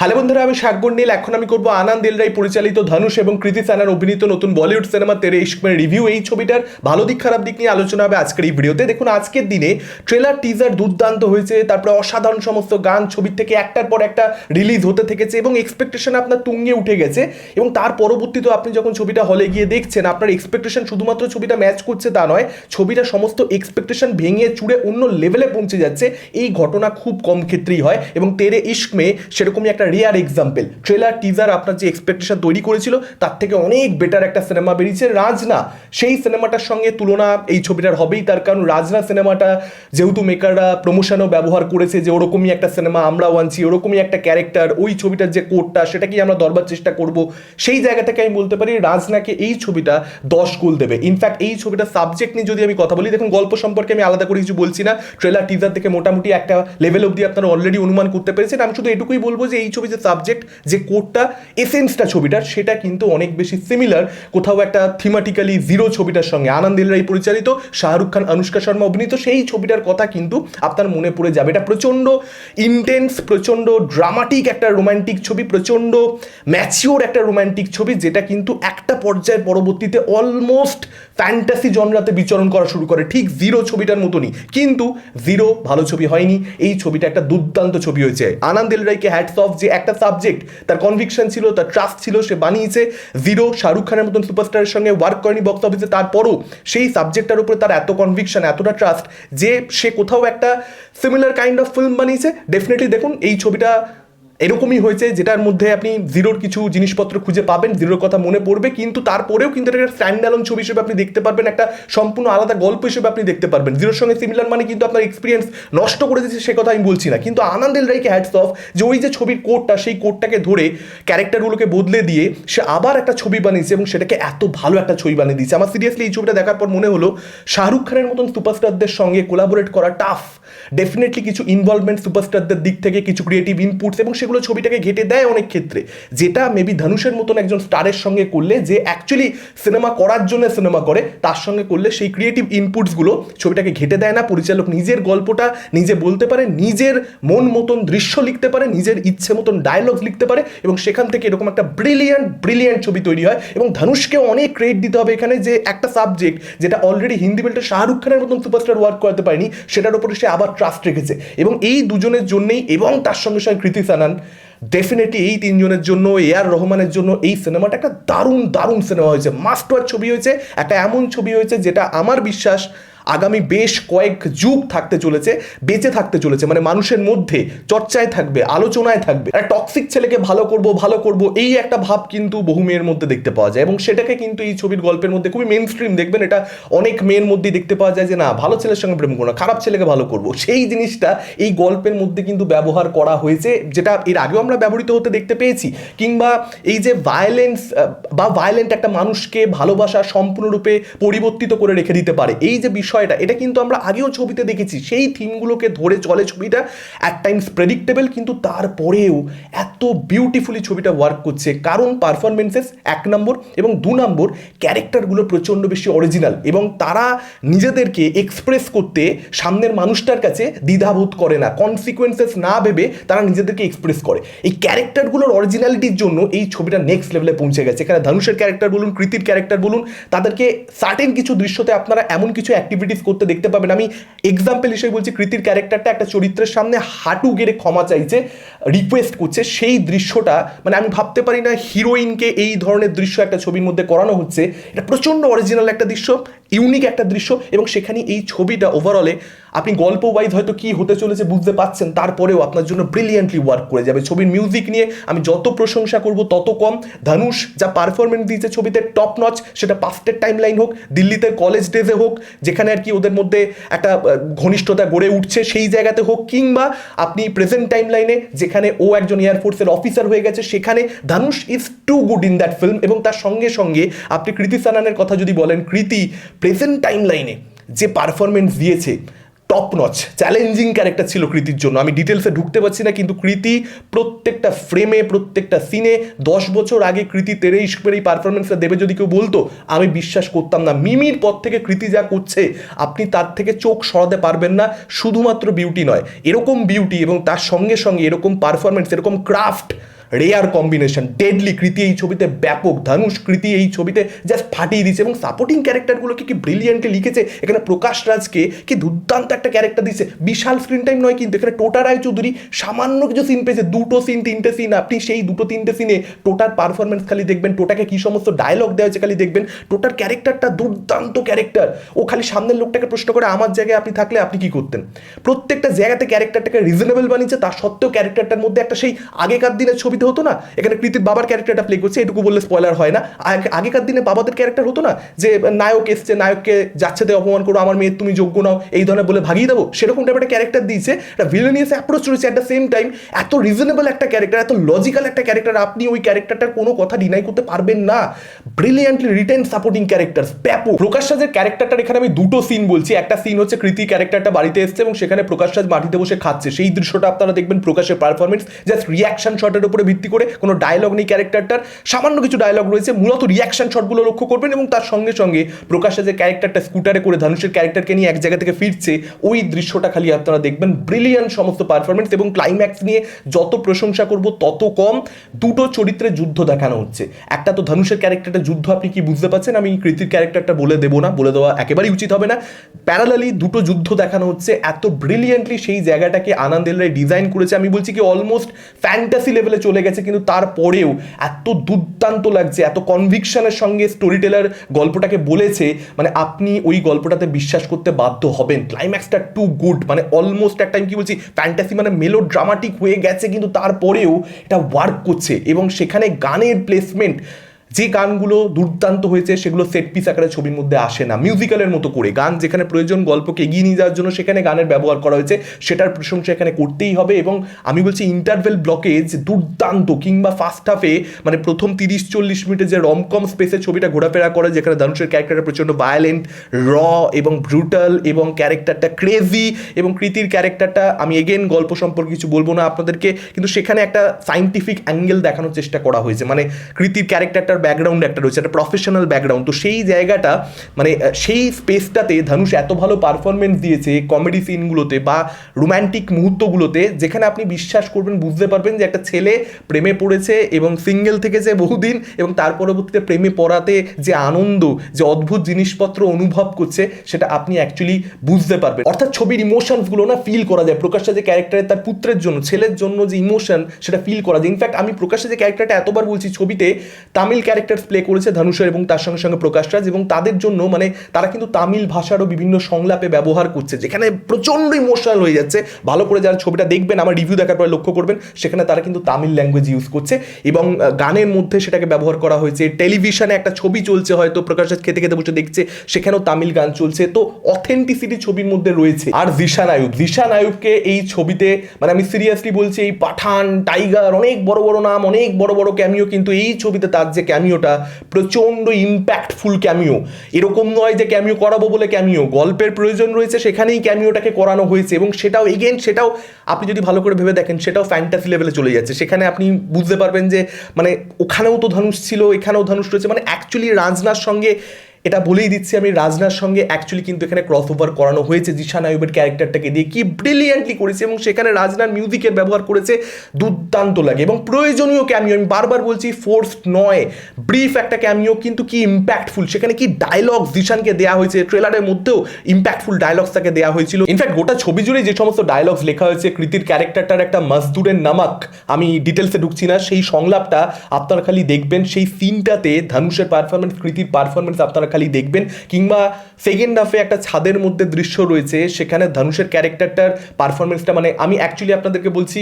Hello বন্ধুরা, আমি শাকবর নীল। এখন আমি করব আনন্দ রায় পরিচালিত ধনুষ এবং কৃতি সানার অভিনীত নতুন বলিউড সিনেমা তেরে ইস্কমের রিভিউ। এই ছবিটার ভালো দিক, খারাপ দিক নিয়ে আলোচনা হবে আজকের এই ভিডিওতে। দেখুন, আজকের দিনে ট্রেলার টিজার দুর্দান্ত হয়েছে। তারপরে অসাধারণ সমস্ত গান, ছবির থেকে একটার পর একটা রিলিজ হতে থেকেছে এবং এক্সপেকটেশন আপনার তুঙ্গে উঠে গেছে। এবং তার পরবর্তীতে আপনি যখন ছবিটা হলে গিয়ে দেখছেন, আপনার এক্সপেকটেশন শুধুমাত্র ছবিটা ম্যাচ করছে তা নয়, ছবিটা সমস্ত এক্সপেকটেশন ভেঙে চুড়ে অন্য লেভেলে পৌঁছে যাচ্ছে। এই ঘটনা খুব কম ক্ষেত্রেই হয় এবং তেরে ইস্ক মে সেরকমই একটা রেয়ার এক্সাম্পল ট্রেলার টিজার আপনার যে এক্সপেকটেশন তৈরি করেছিল, তার থেকে অনেক বেটার একটা সিনেমা বেরিয়েছে। রাজনা, সেই সিনেমাটার সঙ্গে তুলনা এই ছবিটার হবেই, তার কারণ রাজনা সিনেমাটা যেহেতু মেকাররা প্রমোশনও ব্যবহার করেছে যে ওরকমই একটা সিনেমা আমরাও আনছি, ওরকমই একটা ক্যারেক্টার ওই ছবিটার যে কোডটা সেটাকেই আমরা দরবার চেষ্টা করব। সেই জায়গা থেকে আমি বলতে পারি, রাজনাকে এই ছবিটা দশ গোল দেবে। ইনফ্যাক্ট এই ছবিটার সাবজেক্ট নিয়ে যদি আমি কথা বলি, দেখুন, গল্প সম্পর্কে আমি আলাদা করে কিছু বলছি না। ট্রেলার টিজার থেকে মোটামুটি একটা লেভেল অবধি আপনারা অলরেডি অনুমান করতে পেরেছেন। আমি শুধু এটুকুই বলব যে এই ছবি যে সাবজেক্ট যে কোডটা এসেন্সটা ছবিটার, সেটা কিন্তু অনেক বেশি সিমিলার কোথাও একটা থিমাটিক্যালি জিরো ছবিটার সঙ্গে। আনন্দ রাই পরিচালিত, শাহরুখ খান, অনুষ্কা শর্মা অভিনীত, সেই ছবিটার কথা কিন্তু আপনার মনে পড়ে যাবে। এটা প্রচণ্ড ইন্টেন্স প্রচণ্ড ড্রামাটিক একটা রোমান্টিক ছবি, প্রচণ্ড ম্যাচিওর একটা রোমান্টিক ছবি, যেটা কিন্তু একটা পর্যায়ের পরবর্তীতে অলমোস্ট ফ্যান্টাসি জনরাতে বিচরণ করা শুরু করে। ঠিক জিরো ছবিটার মতনই। কিন্তু জিরো ভালো ছবি হয়নি। এই ছবিটা একটা দুর্দান্ত ছবি হয়েছে। আনন্দ রাইকে হ্যাটস অফ যে একটা সাবজেক্ট তার কনভিকশন ছিল, তার ট্রাস্ট ছিল, সে বানিয়েছে। জিরো শাহরুখ খানের মতন সুপারস্টারের সঙ্গে ওয়ার্ক করেনি বক্স অফিসে তারপরও সেই সাবজেক্টটার উপরে তার এত কনভিকশন এতটা ট্রাস্ট যে সে কোথাও একটা সিমিলার কাইন্ড অফ ফিল্ম বানিয়েছে। ডেফিনেটলি দেখুন, এই ছবিটা এরকমই হয়েছে যেটার মধ্যে আপনি জিরোর কিছু জিনিসপত্র খুঁজে পাবেন, জিরোর কথা মনে পড়বে, কিন্তু তারপরেও কিন্তু একটা স্ট্যান্ড অ্যালোন ছবি হিসেবে আপনি দেখতে পারবেন, একটা সম্পূর্ণ আলাদা গল্প হিসেবে আপনি দেখতে পারবেন। জিরোর সঙ্গে সিমিলার মানে কিন্তু আপনার এক্সপিরিয়েন্স নষ্ট করে দিচ্ছে সে কথা আমি বলছি না। কিন্তু আনন্দ রাইকে হ্যাটস অফ যে ওই যে ছবির কোডটা সেই কোডটাকে ধরে ক্যারেক্টারগুলোকে বদলে দিয়ে সে আবার একটা ছবি বানিয়েছে এবং সেটাকে এত ভালো একটা ছবি বানিয়ে দিয়েছে। আমার সিরিয়াসলি এই ছবিটা দেখার পর মনে হলো, শাহরুখ খানের মতন সুপারস্টারদের সঙ্গে কোলাবোরেট করা টাফ ডেফিনেটলি কিছু ইনভলভমেন্ট সুপারস্টারদের দিক থেকে, কিছু ক্রিয়েটিভ ইনপুটস এবং সেগুলো ছবিটাকে ঘেটে দেয় অনেক ক্ষেত্রে। যেটা মেবি ধনুষের মতন একজন স্টারের সঙ্গে করলে, যে অ্যাকচুয়ালি সিনেমা করার জন্য সিনেমা করে, তার সঙ্গে করলে সেই ক্রিয়েটিভ ইনপুটসগুলো ছবিটাকে ঘেটে দেয় না। পরিচালক নিজের গল্পটা নিজে বলতে পারে, নিজের মন মতন দৃশ্য লিখতে পারে, নিজের ইচ্ছে মতন ডায়লগ লিখতে পারে এবং সেখান থেকে এরকম একটা ব্রিলিয়ান্ট ব্রিলিয়ান্ট ছবি তৈরি হয় এবং ধনুষকে অনেক ক্রেডিট দিতে হবে এখানে যে একটা সাবজেক্ট যেটা অলরেডি হিন্দি বেল্টে শাহরুখ খানের মতন সুপারস্টার ওয়ার্ক করতে পারেনি, সেটার উপরে সে আবার ট্রাস্ট রেখেছে। এবং এই দুজনের জন্যেই এবং তার সঙ্গে সঙ্গে কৃতি সানান ডেফিনেটলি এই তিনজনের জন্য এ আর রহমানের জন্য এই সিনেমাটা একটা দারুণ দারুণ সিনেমা হয়েছে। মাস্টার ছবি হয়েছে, একটা এমন ছবি হয়েছে যেটা আমার বিশ্বাস আগামী বেশ কয়েক যুগ থাকতে চলেছে, বেঁচে থাকতে চলেছে মানে মানুষের মধ্যে চর্চায় থাকবে, আলোচনায় থাকবে। একটা টক্সিক ছেলেকে ভালো করব ভালো করব, এই একটা ভাব কিন্তু বহু মেয়ের মধ্যে দেখতে পাওয়া যায়। এবং সেটাকে কিন্তু এই ছবির গল্পের মধ্যে খুবই মেন স্ট্রিম দেখবেন, এটা অনেক মেয়ের মধ্যেই দেখতে পাওয়া যায় যে, না, ভালো ছেলের সঙ্গে প্রেম করো না, খারাপ ছেলেকে ভালো করব। সেই জিনিসটা এই গল্পের মধ্যে কিন্তু ব্যবহার করা হয়েছে, যেটা এর আগেও আমরা ব্যবহৃত হতে দেখতে পেয়েছি। কিংবা এই যে ভায়োলেন্স বা ভায়োলেন্ট একটা মানুষকে ভালোবাসা সম্পূর্ণরূপে পরিবর্তিত করে রেখে দিতে পারে। এই যে বিষয়টা, এটা কিন্তু আমরা আগেও ছবিতে দেখেছি। সেই থিমগুলোকে ধরে চলে ছবিটা অ্যাট টাইমস প্রেডিক্টেবল কিন্তু তারপরেও এত বিউটিফুলি ছবিটা ওয়ার্ক করছে। কারণ পারফরমেন্সেস এক নম্বর এবং দু নম্বর ক্যারেক্টারগুলো প্রচণ্ড বেশি অরিজিনাল এবং তারা নিজেদেরকে এক্সপ্রেস করতে সামনের মানুষটার কাছে দ্বিধাবোধ করে না। কনসিকুয়েন্সেস না ভেবে তারা নিজেদেরকে এক্সপ্রেস করে। এই ক্যারেক্টারগুলোর অরিজিনালিটির জন্য এই ছবিটা নেক্সট লেভেলে পৌঁছে গেছে। এখানে ধনুষের ক্যারেক্টার বলুন, কৃতির ক্যারেক্টার বলুন, তাদেরকে সার্টেন কিছু দৃশ্যতে আপনারা এমন কিছু অ্যাক্টিভিটিস করতে দেখতে পাবেন। আমি এক্সাম্পল হিসেবে বলছি, কৃতির ক্যারেক্টারটা একটা চরিত্রের সামনে হাঁটু গেড়ে ক্ষমা চাইছে রিকোয়েস্ট করছে, সেই দৃশ্যটা মানে আমি ভাবতে পারি না হিরোইনকে এই ধরনের দৃশ্য একটা ছবির মধ্যে করানো হচ্ছে। এটা প্রচণ্ড অরিজিনাল একটা দৃশ্য। ইউনিক একটা দৃশ্য এবং সেখানে এই ছবিটা ওভারঅলে আপনি গল্প ওয়াইজ হয়তো কি হতে চলেছে বুঝতে পারছেন তারপরেও আপনার জন্য ব্রিলিয়ান্টলি ওয়ার্ক করে যাবে। ছবির মিউজিক নিয়ে আমি যত প্রশংসা করব, তত কম। ধানুষ যা পারফরমেন্স দিয়েছে ছবিতে টপ নচ সেটা পাস্টের টাইম লাইন হোক, দিল্লিতে কলেজ ডেজে হোক, যেখানে আর কি ওদের মধ্যে একটা ঘনিষ্ঠতা গড়ে উঠছে সেই জায়গাতে হোক, কিংবা আপনি প্রেজেন্ট টাইম লাইনে যেখানে ও একজন এয়ারফোর্সের অফিসার হয়ে গেছে, সেখানে Dhanush is too good in that film এবং তার সঙ্গে সঙ্গে আপনি কৃতি সানানের কথা যদি বলেন, কৃতি প্রেজেন্ট টাইম লাইনে যে পারফরমেন্স দিয়েছে টপ নচ চ্যালেঞ্জিং ক্যারেক্টার ছিল কৃতির জন্য। আমি ডিটেলসে ঢুকতে পারছি না, কিন্তু কৃতি প্রত্যেকটা ফ্রেমে প্রত্যেকটা সিনে দশ বছর আগে কৃতি তেরে ইস্কের এই পারফরমেন্সটা দেবে যদি কেউ বলতো, আমি বিশ্বাস করতাম না। মিমির পর থেকে কৃতি যা করছে, আপনি তার থেকে চোখ সরাতে পারবেন না, শুধুমাত্র বিউটি নয়। এরকম বিউটি এবং তার সঙ্গে সঙ্গে এরকম পারফরমেন্স এরকম ক্রাফট রেয়ার কম্বিনেশন ডেডলি কৃতি এই ছবিতে, ব্যাপক ধনুষ কৃতি এই ছবিতে জাস্ট ফাটিয়ে দিয়েছে এবং সাপোর্টিং ক্যারেক্টারগুলোকে কি ব্রিলিয়েন্টলি লিখেছে, এখানে প্রকাশ রাজকে কি দুর্দান্ত একটা ক্যারেক্টার দিয়েছে। বিশাল স্ক্রিন টাইম নয় কিন্তু এখানে টোটা রায় চৌধুরী সামান্য কিছু সিন পেয়েছে, দুটো সিন তিনটে সিন আপনি সেই দুটো তিনটে সিনে টোটার পারফরমেন্স খালি দেখবেন টোটাকে কি সমস্ত ডায়লগ দেওয়া হয়েছে খালি দেখবেন টোটার ক্যারেক্টারটা দুর্দান্ত ক্যারেক্টার ও খালি সামনের লোকটাকে প্রশ্ন করে, আমার জায়গায় আপনি থাকলে আপনি কি করতেন? প্রত্যেকটা জায়গাতে ক্যারেক্টারটাকে রিজনেবল বানিয়েছে তার সত্ত্বেও ক্যারেক্টারটার মধ্যে একটা সেই আগেকার দিনের ছবিতে হতো না? এখানে কৃতির বাবার ক্যারেক্টারটা প্লে করছে, এটুকু বললে স্পয়লার হয় না। আগেকার দিনে বাবাদের ক্যারেক্টার হতো না? যে নায়ক এসছে, নায়ককে যাচ্ছে দিয়ে অপমান করো, আমার মেয়ের তুমি যোগ্য নাও, এই ধরনের বলে ভাগিয়ে দেবো। সেরকম টাইপের একটা ক্যারেক্টার দিয়েছে। একটা ভিলেনিয়াস অ্যাপ্রোচ রয়েছে অ্যাট দ্য সেম টাইম এত রিজনেবল একটা ক্যারেক্টার এত লজিক্যাল একটা ক্যারেক্টার আপনি ওই ক্যারেক্টারটার কোনো কথা ডিনাই করতে পারবেন না। ব্রিলিয়ান্টলি রিটেন সাপোর্টিং ক্যারেক্টার ব্যাপক। প্রকাশ রাজের ক্যারেক্টারটার এখানে আমি দুটো সিন বলছি। একটা সিন হচ্ছে কৃতি ক্যারেক্টারটা বাড়িতে এসছে এবং সেখানে প্রকাশ রাজ মাটিতে বসে খাচ্ছে। সেই দৃশ্যটা আপনারা দেখবেন প্রকাশের পারফরমেন্স জাস্ট রিয়াকশন শটের উপরে ভিত্তি করে কোনো ডায়লগ নেই ক্যারেক্টারটার সামান্য কিছু ডায়লগ রয়েছে, মূলত রিয়াকশন শটগুলো লক্ষ্য করবেন এবং তার সঙ্গে সঙ্গে প্রকাশ রাজের ক্যারেক্টারটা স্কুটারে করে ধনুষের ক্যারেক্টারকে নিয়ে এক জায়গা থেকে ফিরছে, ওই দৃশ্যটা খালি আপনারা দেখবেন। ব্রিলিয়ান্ট সমস্ত পারফরমেন্স এবং ক্লাইম্যাক্স নিয়ে যত প্রশংসা করব, তত কম দুটো চরিত্রের যুদ্ধ দেখানো হচ্ছে। একটা তো ধনুষের ক্যারেক্টারটা যুদ্ধ, আপনি কি বুঝতে পারছেন? আমি কৃতির ক্যারেক্টারটা বলে দেবো না, বলে দেওয়া একেবারেই উচিত হবে না। প্যারালালি দুটো যুদ্ধ দেখানো হচ্ছে, এত ব্রিলিয়েন্টলি সেই জায়গাটাকে আনন্দ রায় ডিজাইন করেছে, আমি বলছি কি অলমোস্ট ফ্যান্টাসি লেভেলে চলে গেছে, কিন্তু তারপরেও এত দুর্দান্ত লাগছে, এত কনভিকশনের সঙ্গে স্টোরি টেলার গল্পটাকে বলেছে মানে আপনি ওই গল্পটাতে বিশ্বাস করতে বাধ্য হবেন। ক্লাইম্যাক্সটা টু গুড মানে অলমোস্ট একটা, আমি কি বলছি ফ্যান্টাসি মানে মেলো ড্রামাটিক হয়ে গেছে, কিন্তু তারপরেও এটা ওয়ার্ক করছে। এবং সেখানে গানের প্লেসমেন্ট যে গানগুলো দুর্দান্ত হয়েছে, সেগুলো সেট পিস আকারে ছবির মধ্যে আসে না। মিউজিক্যালের মতো করে। গান যেখানে প্রয়োজন, গল্পকে এগিয়ে নিয়ে যাওয়ার জন্য সেখানে গানের ব্যবহার করা হয়েছে। সেটার প্রশংসা এখানে করতেই হবে এবং আমি বলছি ইন্টারভেল ব্লকেজ দুর্দান্ত কিংবা ফার্স্ট হাফে মানে প্রথম তিরিশ, চল্লিশ মিনিটে যে রমকম স্পেসে ছবিটা ঘোরাফেরা করে, যেখানে ধনুষের ক্যারেক্টারটা প্রচণ্ড ভায়োলেন্ট র এবং ব্রুটাল এবং ক্যারেক্টারটা ক্রেজি এবং কৃতির ক্যারেক্টারটা আমি এগেন গল্প সম্পর্কে কিছু বলব না আপনাদেরকে, কিন্তু সেখানে একটা সাইন্টিফিক অ্যাঙ্গেল দেখানোর চেষ্টা করা হয়েছে। মানে কৃতির ক্যারেক্টারটার ব্যাকগ্রাউন্ড একটা রয়েছে, একটা প্রফেশনাল ব্যাকগ্রাউন্ড তো সেই জায়গাটা মানে সেই স্পেসটাতে ধনুষ এত ভালো পারফরমেন্স দিয়েছে কমেডি সিনগুলোতে বা রোম্যান্টিক মুহূর্তগুলোতে, যেখানে আপনি বিশ্বাস করবেন, বুঝতে পারবেন যে একটা ছেলে প্রেমে পড়েছে এবং সিঙ্গেল থেকেছে বহুদিন এবং তার পরবর্তীতে প্রেমে পড়াতে যে আনন্দ, যে অদ্ভুত জিনিসপত্র অনুভব করছে, সেটা আপনি অ্যাকচুয়ালি বুঝতে পারবেন। অর্থাৎ ছবির ইমোশনসগুলো না ফিল করা যায়। প্রকাশ্যে যে ক্যারেক্টারের তার পুত্রের জন্য, ছেলের জন্য যে ইমোশন সেটা ফিল করা যায়। ইনফ্যাক্ট আমি প্রকাশ্যে যে ক্যারেক্টারটা এতবার বলছি ছবিতে, তামিল ক্যারেক্টার প্লে করেছে ধনুষের এবং তার সঙ্গে সঙ্গে প্রকাশ রাজ এবং তাদের জন্য মানে তারা কিন্তু তামিল ভাষারও বিভিন্ন সংলাপে ব্যবহার করছে, যেখানে প্রচণ্ড ইমোশনাল হয়ে যাচ্ছে। ভালো করে যারা ছবিটা দেখবেন, আমার রিভিউ দেখার পরে লক্ষ্য করবেন, সেখানে তারা কিন্তু তামিল ল্যাঙ্গুয়েজ ইউজ করছে এবং গানের মধ্যে সেটাকে ব্যবহার করা হয়েছে। টেলিভিশনে একটা ছবি চলছে হয়তো, প্রকাশ রাজ খেতে খেতে বসে দেখছে, সেখানেও তামিল গান চলছে। তো অথেন্টিসিটি ছবির মধ্যে রয়েছে। আর জিশান আয়ুব জিশান আয়ুবকে এই ছবিতে মানে আমি সিরিয়াসলি বলছি, এই পাঠান, টাইগার, অনেক বড় বড় নাম, অনেক বড় বড় ক্যামিও কিন্তু এই ছবিতে তার যে ক্যামিওটা প্রচণ্ড ইম্প্যাক্টফুল ক্যামিও এরকম নয় যে ক্যামিও করাবো বলে ক্যামিও গল্পের প্রয়োজন রয়েছে, সেখানেই ক্যামিওটাকে করানো হয়েছে এবং সেটাও এগেন সেটাও আপনি যদি ভালো করে ভেবে দেখেন, সেটাও ফ্যান্টাসি লেভেলে চলে যাচ্ছে। সেখানে আপনি বুঝতে পারবেন যে মানে ওখানেও তো ধনুষ ছিল, এখানেও ধনুষ রয়েছে। মানে অ্যাকচুয়ালি রাজনার সঙ্গে এটা বলেই দিচ্ছি, আমি রাজনার সঙ্গে অ্যাকচুয়ালি কিন্তু এখানে ক্রস ওভার করানো হয়েছে, জিশান আয়ুবের ক্যারেক্টারটাকে দিয়ে কি ব্রিলিয়েন্টলি করেছে এবং সেখানে রাজনার মিউজিকের ব্যবহার করেছে, দুর্দান্ত লাগে এবং প্রয়োজনীয় ক্যামিও আমি বারবার বলছি ফোর্স নয় ব্রিফ একটা ক্যামিও কিন্তু কি ইম্প্যাক্টফুল সেখানে কি ডায়লগ জিশানকে দেওয়া হয়েছে ট্রেলারের মধ্যেও ইম্প্যাক্টফুল ডায়লগস তাকে দেওয়া হয়েছিল ইনফ্যাক্ট গোটা ছবি জুড়ে যে সমস্ত ডায়লগস লেখা হয়েছে, কৃতির ক্যারেক্টারটার একটা মজদুরের নামাক, আমি ডিটেলসে ঢুকছি না, সেই সংলাপটা আপনারা খালি দেখবেন, সেই সিনটাতে ধনুষের পারফরমেন্স কৃতির পারফরমেন্স আপনারা খালি দেখবেন, কিংবা সেকেন্ড হাফে একটা ছাদের মধ্যে দৃশ্য রয়েছে, সেখানে ধনুষের ক্যারেক্টারটার পারফরমেন্সটা মানে আমি অ্যাকচুয়ালি আপনাদেরকে বলছি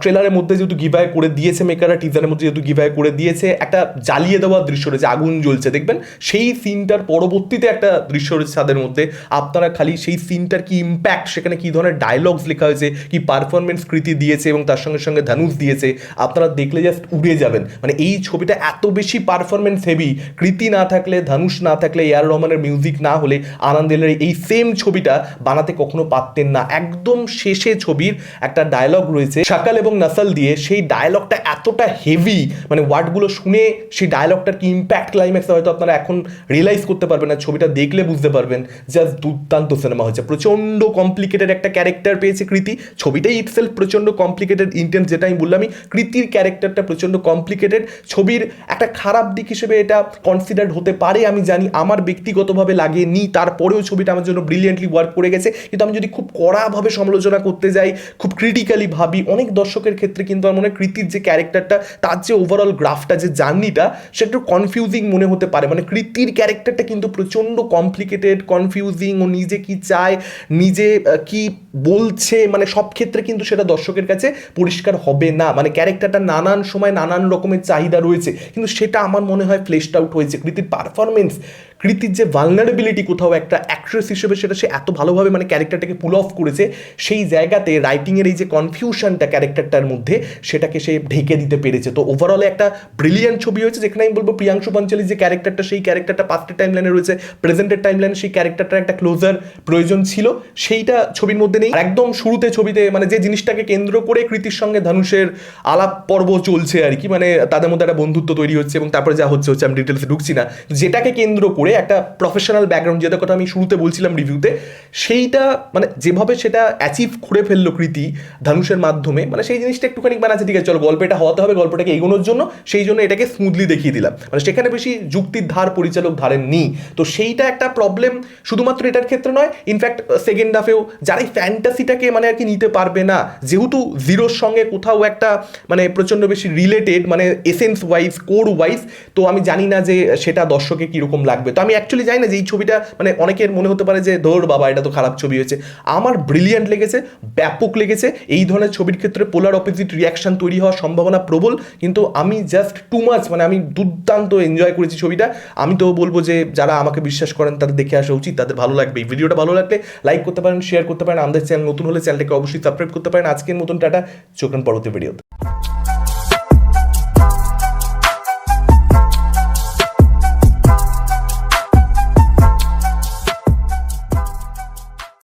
ট্রেলারের মধ্যে যেহেতু গিভায় করে দিয়েছে মেকাররা টিজারের মধ্যে যেহেতু গিভায় করে দিয়েছে, একটা জ্বালিয়ে দেওয়ার দৃশ্য রয়েছে, আগুন জ্বলছে, দেখবেন? সেই সিনটার পরবর্তীতে একটা দৃশ্য রয়েছে ছাদের মধ্যে, আপনারা খালি সেই সিনটার কি ইম্প্যাক্ট সেখানে কি ধরনের ডায়লগস লেখা হয়েছে, কি পারফরমেন্স কৃতি দিয়েছে এবং তার সঙ্গে সঙ্গে ধনুষ দিয়েছে, আপনারা দেখলে জাস্ট উড়ে যাবেন। মানে এই ছবিটা এত বেশি পারফরমেন্স হেভি কৃতি না থাকলে ধনুষ না থাকলে থাকলে এআর রহমানের মিউজিক না হলে আনন্দেলের এই সেম ছবিটা বানাতে কখনো পারতেন না। একদম শেষে ছবির একটা ডায়লগ রয়েছে। সকাল এবং নাসাল দিয়ে সেই ডায়লগটা এতটা হেভি মানে ওয়ার্ডগুলো শুনে সেই ডায়লগটার কি ইম্প্যাক্ট ক্লাইম্যাক্স হয়তো আপনারা এখন রিয়েলাইজ করতে পারবেন না ছবিটা দেখলে বুঝতে পারবেন। জাস্ট দুর্দান্ত সিনেমা হয়েছে। প্রচণ্ড কমপ্লিকেটেড একটা ক্যারেক্টার পেয়েছে কৃতি। ছবিটাই ইটসেলফ প্রচণ্ড কমপ্লিকেটেড ইন্টেন্স যেটা আমি বললামই, কৃতির ক্যারেক্টারটা প্রচণ্ড কমপ্লিকেটেড ছবির একটা খারাপ দিক হিসেবে এটা কনসিডার্ড হতে পারে, আমি জানি। আমার ব্যক্তিগতভাবে লাগেনি তারপরেও ছবিটা আমার জন্য ব্রিলিয়েন্টলি ওয়ার্ক করে গেছে। কিন্তু আমি যদি খুব কড়াভাবে সমালোচনা করতে যাই, খুব ক্রিটিক্যালি ভাবি, অনেক দর্শকের ক্ষেত্রে কিন্তু আমার মনে হয় কৃতির যে ক্যারেক্টারটা তার যে ওভারঅল গ্রাফটা যে জার্নিটা সেটা একটু কনফিউজিং মনে হতে পারে। মানে কৃতির ক্যারেক্টারটা কিন্তু প্রচণ্ড কমপ্লিকেটেড কনফিউজিং ও নিজে কি চায়, নিজে কি বলছে মানে সব ক্ষেত্রে কিন্তু সেটা দর্শকের কাছে পরিষ্কার হবে না। মানে ক্যারেক্টারটা নানান সময় নানান রকমের চাহিদা রয়েছে, কিন্তু সেটা আমার মনে হয় ফ্লেশড আউট হয়েছে। কৃতির পারফরমেন্স কৃতির যে ভালনারেবিলিটি কোথাও একটা অ্যাক্ট্রেস হিসেবে সেটা সে এত ভালোভাবে মানে ক্যারেক্টারটাকে পুল অফ করেছে, সেই জায়গাতে রাইটিংয়ের এই যে কনফিউশনটা ক্যারেক্টারটার মধ্যে সেটাকে সে ঢেকে দিতে পেরেছে। তো ওভারঅলে একটা ব্রিলিয়ান্ট ছবি হয়েছে, যেখানে আমি বলব প্রিয়াংশু পাঞ্চালি যে ক্যারেক্টারটা সেই ক্যারেক্টারটা পাস্টের টাইম লাইনে রয়েছে প্রেজেন্টের টাইম লাইনে সেই ক্যারেক্টারটার একটা ক্লোজার প্রয়োজন ছিল। সেইটা ছবির মধ্যে নেই। একদম শুরুতে ছবিতে মানে যে জিনিসটাকে কেন্দ্র করে কৃতির সঙ্গে ধানুষের আলাপ পর্ব চলছে আর কি মানে তাদের মধ্যে একটা বন্ধুত্ব তৈরি হচ্ছে এবং তারপরে যা হচ্ছে হচ্ছে আমি ডিটেলসে ঢুকছি না। যেটাকে কেন্দ্র করে একটা প্রফেশনাল ব্যাকগ্রাউন্ড যেটা কথা আমি শুরুতে বলছিলাম রিভিউতে সেইটা মানে যেভাবে সেটা অ্যাচিভ করে ফেলল কৃতি ধানুষের মাধ্যমে মানে সেই জিনিসটা একটুখানি মানে আছে, ঠিক আছে, চলো গল্পটা হওয়াতে হবে, গল্পটাকে এগোনোর জন্য, সেই জন্য এটাকে স্মুথলি দেখিয়ে দিলাম। মানে সেখানে বেশি যুক্তির ধার পরিচালক ধারেননি তো সেইটা একটা প্রবলেম শুধুমাত্র এটার ক্ষেত্রে নয় ইনফ্যাক্ট সেকেন্ড হাফেও যারা এই ফ্যান্টাসিটাকে মানে আর কি নিতে পারবে না, যেহেতু জিরোর সঙ্গে কোথাও একটা মানে প্রচণ্ড বেশি রিলেটেড মানে এসেন্স ওয়াইজ কোর ওয়াইজ তো আমি জানি না যে সেটা দর্শকে কীরকম লাগবে। তো আমি অ্যাকচুয়ালি জানি না যে এই ছবিটা মানে অনেকের মনে হতে পারে যে, ধর বাবা, এটা তো খারাপ ছবি হয়েছে। আমার ব্রিলিয়ান্ট লেগেছে, ব্যাপক লেগেছে, এই ধরনের ছবির ক্ষেত্রে পোলার অপোজিট রিয়াকশন তৈরি হওয়ার সম্ভাবনা প্রবল, কিন্তু আমি জাস্ট টু মাচ মানে আমি দুর্দান্ত এনজয় করেছি ছবিটা। আমি তো বলব যে, যারা আমাকে বিশ্বাস করেন, তাদের দেখে আসা উচিত, তাদের ভালো লাগবে। এই ভিডিওটা ভালো লাগলে লাইক করতে পারেন শেয়ার করতে পারেন, আমাদের চ্যানেল নতুন হলে চ্যানেলটাকে অবশ্যই সাবস্ক্রাইব করতে পারেন। আজকের মতন টাটা চোখেন পরবর্তী ভিডিওতে